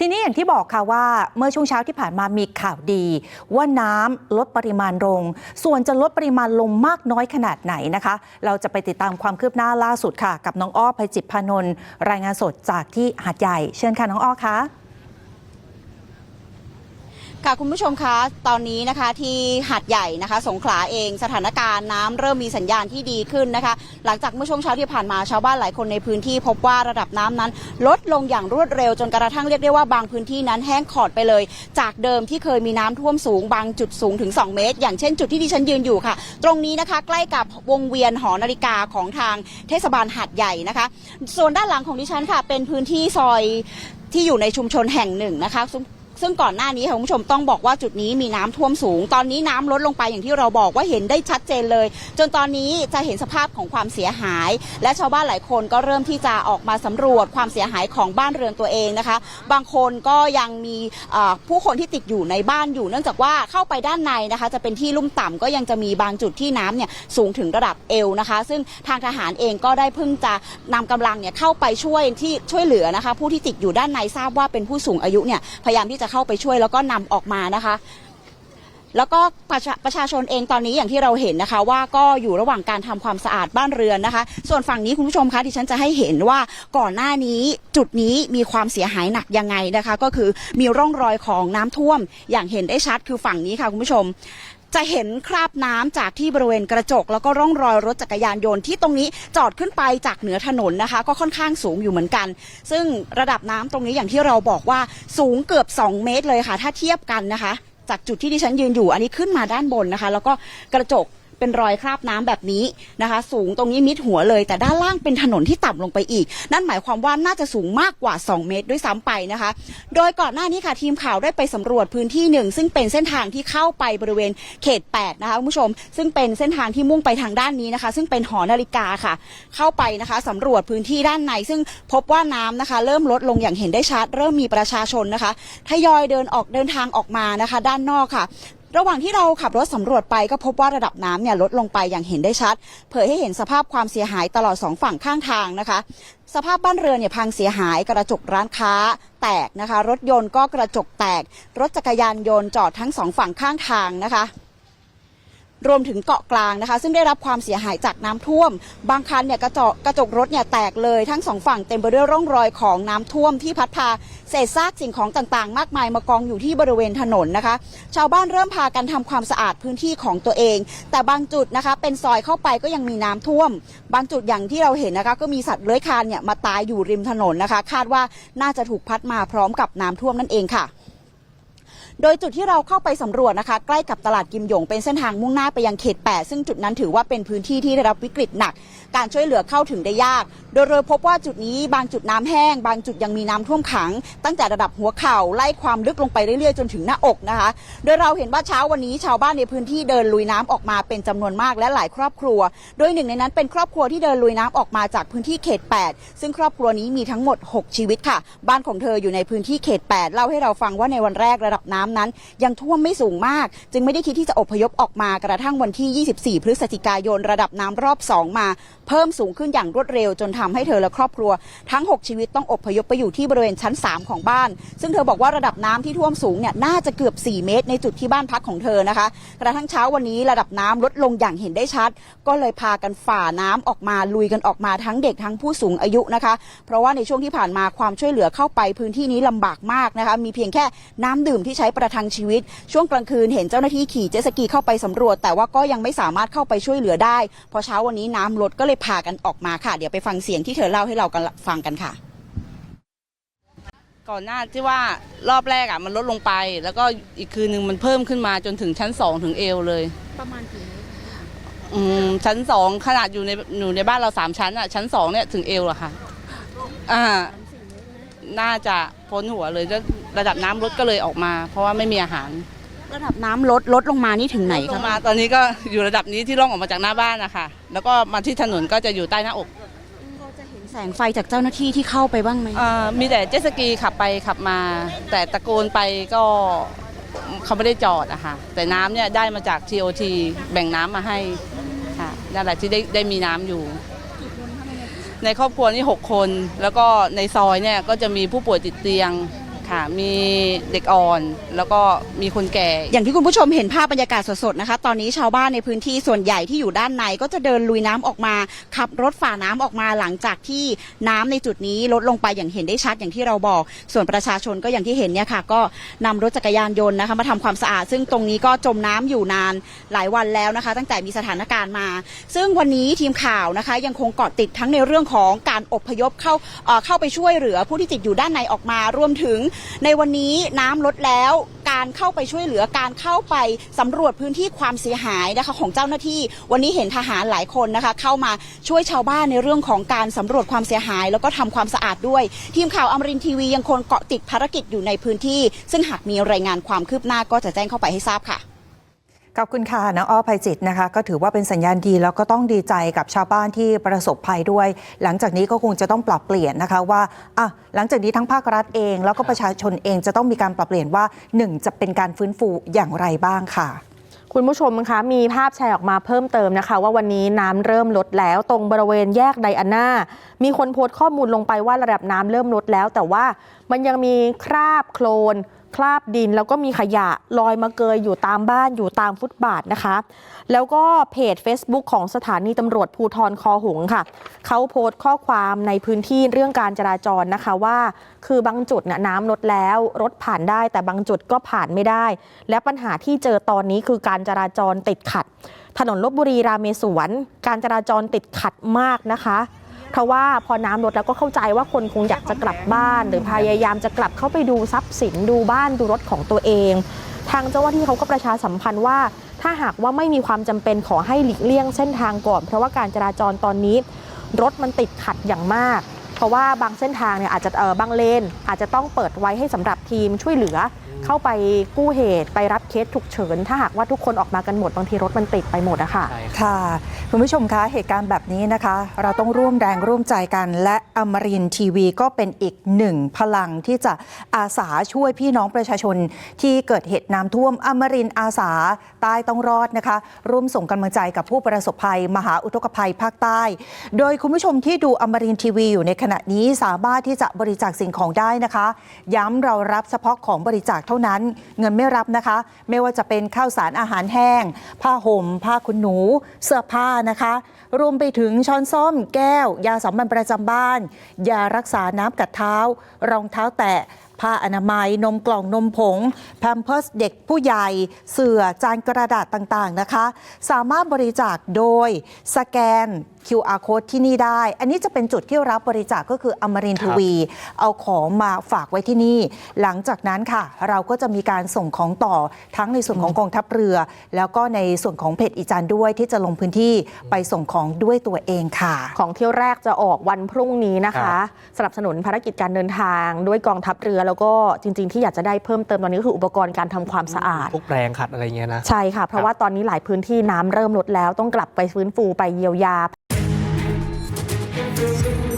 ทีนี้อย่างที่บอกค่ะว่าเมื่อช่วงเช้าที่ผ่านมามีข่าวดี ว่าน้ำลดปริมาณลง ส่วนจะลดปริมาณลงมากน้อยขนาดไหนนะคะ เราจะไปติดตามความคืบหน้าล่าสุดค่ะ กับน้องอ้อภัยจิตพานนท์รายงานสดจากที่หาดใหญ่ เชิญค่ะน้องอ้อคะ ค่ะคุณผู้ชมคะตอนนี้นะคะที่หาดใหญ่นะคะ สงขลาเองสถานการณ์น้ำเริ่มมีสัญญาณที่ดีขึ้นนะคะ หลังจากเมื่อช่วงเช้าที่ผ่านมาชาวบ้านหลายคนในพื้นที่พบว่าระดับน้ำนั้น ลดลงอย่างรวดเร็วจนกระทั่งเรียกได้ว่าบางพื้นที่นั้นแห้งขอดไปเลย จากเดิมที่เคยมีน้ำท่วมสูงบางจุดสูงถึง 2 เมตร อย่างเช่นจุดที่ดิฉันยืนอยู่ค่ะ ตรงนี้นะคะใกล้กับวงเวียนหอนาฬิกาของทางเทศบาลหาดใหญ่นะคะ ส่วนด้านหลังของดิฉันค่ะเป็นพื้นที่ซอยที่อยู่ในชุมชนแห่งหนึ่งนะคะ ซึ่งก่อนหน้านี้ค่ะคุณผู้ชมต้องบอกว่าจุดนี้มีน้ำท่วมสูง ตอนนี้น้ำลดลงไปอย่างที่เราบอกว่าเห็นได้ชัดเจนเลย จนตอนนี้จะเห็นสภาพของความเสียหาย และชาวบ้านหลายคนก็เริ่มที่จะออกมาสำรวจความเสียหายของบ้านเรือนตัวเองนะคะ บางคนก็ยังมีผู้คนที่ติดอยู่ในบ้านอยู่ เนื่องจากว่าเข้าไปด้านในนะคะ จะเป็นที่ลุ่มต่ำก็ยังจะมีบางจุดที่น้ำเนี่ยสูงถึงระดับเอวนะคะ ซึ่งทางทหารเองก็ได้เพิ่งจะนำกำลังเนี่ยเข้าไปช่วยที่ช่วยเหลือนะคะ ผู้ที่ติดอยู่ด้านในทราบว่าเป็นผู้สูงอายุเนี่ยพยายามที่จะเข้าไปช่วยแล้วก็นำออกมานะคะ แล้วก็ประชาประชาชนเองตอนนี้อย่างที่เราเห็นนะคะ ว่าก็อยู่ระหว่างการทำความสะอาดบ้านเรือนนะคะ ส่วนฝั่งนี้คุณผู้ชมคะที่ฉันจะให้เห็นว่าก่อนหน้านี้จุดนี้มีความเสียหายหนักยังไงนะคะ ก็คือมีร่องรอยของน้ำท่วมอย่างเห็นได้ชัดคือฝั่งนี้ค่ะคุณผู้ชม จะเห็นคราบน้ำจากที่บริเวณกระจก แล้วก็ร่องรอยรถจักรยานยนต์ที่ตรงนี้จอดขึ้นไปจากเหนือถนนนะคะ ก็ค่อนข้างสูงอยู่เหมือนกัน ซึ่งระดับน้ำตรงนี้อย่างที่เราบอกว่าสูงเกือบ 2 เมตรเลยค่ะ ถ้าเทียบกันนะคะ จากจุดที่ดิฉันยืนอยู่อันนี้ขึ้นมาด้านบนนะคะ แล้วก็กระจก เป็นรอยคราบน้ำแบบนี้นะคะ สูงตรงนี้มิดหัวเลย แต่ด้านล่างเป็นถนนที่ต่ำลงไปอีก นั่นหมายความว่าน่าจะสูงมากกว่า 2 เมตรด้วยซ้ำไปนะคะ โดยก่อนหน้านี้ค่ะทีมข่าวได้ไปสำรวจพื้นที่หนึ่งซึ่งเป็นเส้นทางที่เข้าไปบริเวณเขต 8 นะคะคุณผู้ชม ซึ่งเป็นเส้นทางที่มุ่งไปทางด้านนี้นะคะ ซึ่งเป็นหอนาฬิกาค่ะ เข้าไปนะคะสำรวจพื้นที่ด้านใน ซึ่งพบว่าน้ำนะคะ เริ่มลดลงอย่างเห็นได้ชัด เริ่มมีประชาชนนะคะทยอยเดินออกเดินทางออกมานะคะ ด้านนอกค่ะ ระหว่างที่เราขับรถสำรวจไปก็พบว่าระดับน้ำเนี่ยลดลงไปอย่างเห็นได้ชัด เผยให้เห็นสภาพความเสียหายตลอดสองฝั่งข้างทางนะคะ สภาพบ้านเรือนเนี่ยพังเสียหายกระจกร้านค้าแตกนะคะ รถยนต์ก็กระจกแตก รถจักรยานยนต์จอดทั้งสองฝั่งข้างทางนะคะ รวมถึงเกาะกลางนะคะ ซึ่งได้รับความเสียหายจากน้ำท่วม บางคันเนี่ยกระจกกระจกรถเนี่ยแตกเลยทั้งสองฝั่งเต็มไปด้วยร่องรอยของน้ำท่วมที่พัดพาเศษซากสิ่งของต่างๆ มากมายมากองอยู่ที่บริเวณถนนนะคะ ชาวบ้านเริ่มพากันทำความสะอาดพื้นที่ของตัวเอง แต่บางจุดนะคะ เป็นซอยเข้าไปก็ยังมีน้ำท่วม บางจุดอย่างที่เราเห็นนะคะ ก็มีสัตว์เลื้อยคลานเนี่ยมาตายอยู่ริมถนนนะคะ คาดว่าน่าจะถูกพัดมาพร้อมกับน้ำท่วมนั่นเองค่ะ โดยจุดที่เราเข้าไปสำรวจนะคะ ใกล้กับตลาดกิมหยงเป็นเส้นทางมุ่งหน้าไปยังเขต 8 ซึ่งจุดนั้นถือว่าเป็นพื้นที่ที่ได้รับวิกฤตหนัก การช่วยเหลือเข้าถึงได้ยาก โดยโดยพบว่าจุดนี้บางจุดน้ำแห้ง บางจุดยังมีน้ำท่วมขัง ตั้งแต่ระดับหัวเข่าไล่ความลึกลงไปเรื่อยๆ จนถึงหน้าอกนะคะ โดยเราเห็นว่าเช้าวันนี้ชาวบ้านในพื้นที่เดินลุยน้ำออกมาเป็นจำนวนมากและหลายครอบครัว โดยหนึ่งในนั้นเป็นครอบครัวที่เดินลุยน้ำออกมาจากพื้นที่เขต 8 ซึ่งครอบครัวนี้มีทั้งหมด 6 ชีวิตค่ะ บ้านของเธออยู่ในพื้นที่เขต 8 เล่าให้เราฟังว่าในวันแรกระดับน้ำนั้น ยังท่วมไม่สูงมาก จึงไม่ได้คิดที่จะอพยพออกมากระทั่งวันที่ 24 พฤศจิกายนระดับน้ำรอบ 2 มา เพิ่มสูงขึ้นอย่างรวดเร็ว จนทำให้เธอและครอบครัวทั้ง 6 ชีวิตต้องอบพยพไปอยู่ที่บริเวณชั้น 3 ของบ้าน ซึ่งเธอบอกว่าระดับน้ำที่ท่วมสูงเนี่ยน่าจะเกือบ 4 เมตร ในจุดที่บ้านพักของเธอนะคะ กระทั่งเช้าวันนี้ระดับน้ำลดลงอย่างเห็นได้ชัด ก็เลยพากันฝ่าน้ำออกมาลุยกันออกมาทั้งเด็กทั้งผู้สูงอายุนะคะ เพราะว่าในช่วงที่ผ่านมาความช่วยเหลือเข้าไปพื้นที่นี้ลำบากมากนะคะ มีเพียงแค่น้ำดื่มที่ใช้ประทังชีวิต ช่วงกลางคืนเห็นเจ้าหน้าที่ขี่เจ็ตสกีเข้าไปสำรวจ แต่ว่าก็ยังไม่สามารถเข้าไปช่วยเหลือได้ พอเช้าวันนี้น้ำลดก็เลยพากันออกมาค่ะ เดี๋ยวไปฟังเสียงที่เธอเล่าให้เรากันฟังกันค่ะ ก่อนหน้าที่ว่ารอบแรกอะมันลดลงไป แล้วก็อีกคืนหนึ่งมันเพิ่มขึ้นมาจนถึงชั้นสองถึงเอวเลย ประมาณกี่เมตรอืมชั้นสองขนาดอยู่ในอยู่ในบ้านเราสามชั้นอะชั้นสองเนี่ยถึงเอวอะค่ะอ่า น่าจะพ้นหัวเลยแล้วระดับน้ำลดก็เลยออกมา เพราะว่าไม่มีอาหาร ระดับน้ำลดลดลงมานี่ถึงไหนลคะงมาตอนนี้ก็อยู่ระดับนี้ที่ร่องออกมาจากหน้าบ้านนะคะแล้วก็มาที่ถนนก็จะอยู่ใต้หน้าอกเราจะเห็นแสงไฟจากเจ้าหน้าที่ที่เข้าไปบ้างไหมอ่ามีแต่เจ็ตสกีขับไปขับมา แต่ตะโกนไปก็เขาไม่ได้จอดอะค่ะแต่น้ำเนี่ยได้มาจาก TOT แบ่งน้ำมาให้ค่ะนั่นแหละที่ได้ได้มีน้ำอยู่ ในครอบครัวนี่ 6 คน แล้วก็ในซอยเนี่ยก็จะมีผู้ป่วยติดเตียง ค่ะ มีเด็กอ่อนแล้วก็มีคนแก่ อย่างที่คุณผู้ชมเห็นภาพบรรยากาศสดๆนะคะ ตอนนี้ชาวบ้านในพื้นที่ส่วนใหญ่ที่อยู่ด้านในก็จะเดินลุยน้ำออกมา ขับรถฝ่าน้ำออกมาหลังจากที่น้ำในจุดนี้ลดลงไปอย่างเห็นได้ชัดอย่างที่เราบอก ส่วนประชาชนก็อย่างที่เห็นเนี่ยค่ะ ก็นำรถจักรยานยนต์นะคะมาทำความสะอาด ซึ่งตรงนี้ก็จมน้ำอยู่นานหลายวันแล้วนะคะ ตั้งแต่มีสถานการณ์มา ซึ่งวันนี้ทีมข่าวนะคะ ยังคงเกาะติดทั้งในเรื่องของการอบพยพเข้าเอ่อเข้าไปช่วยเหลือผู้ที่ติดอยู่ด้านในออกมารวมถึงในวันนี้น้ำลดแล้วการเข้าไปช่วยเหลือการเข้าไปสำรวจพื้นที่ความเสียหายนะคะของเจ้าหน้าที่ วันนี้เห็นทหารหลายคนนะคะ เข้ามาช่วยชาวบ้านในเรื่องของการสำรวจความเสียหาย แล้วก็ทำความสะอาดด้วย ทีมข่าวอมรินทีวียังคงเกาะติดภารกิจอยู่ในพื้นที่ ซึ่งหากมีรายงานความคืบหน้าก็จะแจ้งเข้าไปให้ทราบค่ะ ขอบคุณค่ะน้องอ้อภัยจิตนะคะ ก็ถือว่าเป็นสัญญาณดีแล้วก็ต้องดีใจกับชาวบ้านที่ประสบภัยด้วย หลังจากนี้ก็คงจะต้องปรับเปลี่ยนนะคะว่าอะหลังจากนี้ทั้งภาครัฐเอง แล้วก็ประชาชนเองจะต้องมีการปรับเปลี่ยนว่าหนึ่งจะเป็นการฟื้นฟูอย่างไรบ้างค่ะคุณผู้ชมคะมีภาพแชร์ออกมาเพิ่มเติมนะคะ ว่าวันนี้น้ำเริ่มลดแล้วตรงบริเวณแยกไดอาน่า มีคนโพสต์ข้อมูลลงไปว่าระดับน้ำเริ่มลดแล้ว แต่ว่ามันยังมีคราบโคลน คราบดิน แล้วก็มีขยะลอยมาเกยอยู่ตามบ้านอยู่ตามฟุตบาทนะคะ แล้วก็เพจ Facebook ของสถานีตำรวจภูทรคอหงค่ะเขาโพสต์ข้อความในพื้นที่เรื่องการจราจรนะคะว่า คือบางจุดน,น้ำลดแล้วรถผ่านได้ แต่บางจุดก็ผ่านไม่ได้ และปัญหาที่เจอตอนนี้คือการจราจรติดขัด ถนนลบบุรีรามเมศวรการจราจรติดขัดมากนะคะ เพราะว่าพอน้ำลดแล้วก็เข้าใจว่าคนคงอยากจะกลับบ้าน หรือพยายามจะกลับเข้าไปดูทรัพย์สินดูบ้านดูรถของตัวเอง ทางเจ้าหน้าที่เขาก็ประชาสัมพันธ์ว่า ถ้าหากว่าไม่มีความจำเป็นขอให้หลีกเลี่ยงเส้นทางก่อน เพราะว่าการจราจรตอนนี้ รถมันติดขัดอย่างมาก เพราะว่าบางเส้นทางเนี่ยอาจจะเออบางเลน อาจจะต้องเปิดไว้ให้สำหรับทีมช่วยเหลือ เข้าไปกู้เหตุไปรับเคสฉุกเฉิน ถ้าหากว่าทุกคนออกมากันหมดบางทีรถมันติดไปหมดอะค่ะใช่ครับค่ะคุณผู้ชมคะเหตุการณ์แบบนี้นะคะ เราต้องร่วมแรงร่วมใจกันและอมรินทร์ทีวีก็เป็นอีกหนึ่งพลังที่จะอาสาช่วยพี่น้องประชาชนที่เกิดเหตุน้ำท่วมอมรินทร์อาสาใต้ต้องรอดนะคะ ร่วมส่งกำลังใจกับผู้ประสบภัย มหาอุทกภัยภาคใต้ โดยคุณผู้ชมที่ดูอมรินทร์ทีวีอยู่ในขณะนี้สามารถที่จะบริจาคสิ่งของได้นะคะ ย้ำเรารับเฉพาะของบริจาคเท่านั้น เงินไม่รับนะคะ ไม่ว่าจะเป็นข้าวสารอาหารแห้ง ผ้าห่ม ผ้าขนหนู เสื้อผ้านะคะ รวมไปถึงช้อนส้อมแก้ว ยาสามัญประจำบ้าน ยารักษาน้ำกัดเท้า รองเท้าแตะผ้าอนามัย นมกล่องนมผงแพมเพิร์สเด็กผู้ใหญ่ เสื่อจานกระดาษต่างๆนะคะ สามารถบริจาคโดยสแกน QR code ที่นี่ได้ อันนี้จะเป็นจุดที่รับบริจาคก็คืออมรินทร์คทีรับวี เอาของมาฝากไว้ที่นี่ หลังจากนั้นค่ะ เราก็จะมีการส่งของต่อทั้งในส่วนของกองทัพเรือ แล้วก็ในส่วนของเพจอีจันด้วยที่จะลงพื้นที่ไปส่งของด้วยตัวเองค่ะ ของเที่ยวแรกจะออกวันพรุ่งนี้นะครัคะบสนับสนุนภารกิจการเดินทางด้วยกองทัพเรือ แล้วก็จริง ๆ ที่อยากจะได้เพิ่มเติมตอนนี้ก็คืออุปกรณ์การทำความสะอาดพวกแปรงขัดอะไรเงี้ยนะใช่ค่ะเพราะว่าตอนนี้หลายพื้นที่น้ำเริ่มลดแล้วต้องกลับไปฟื้นฟูไปเยียวยา Thank you.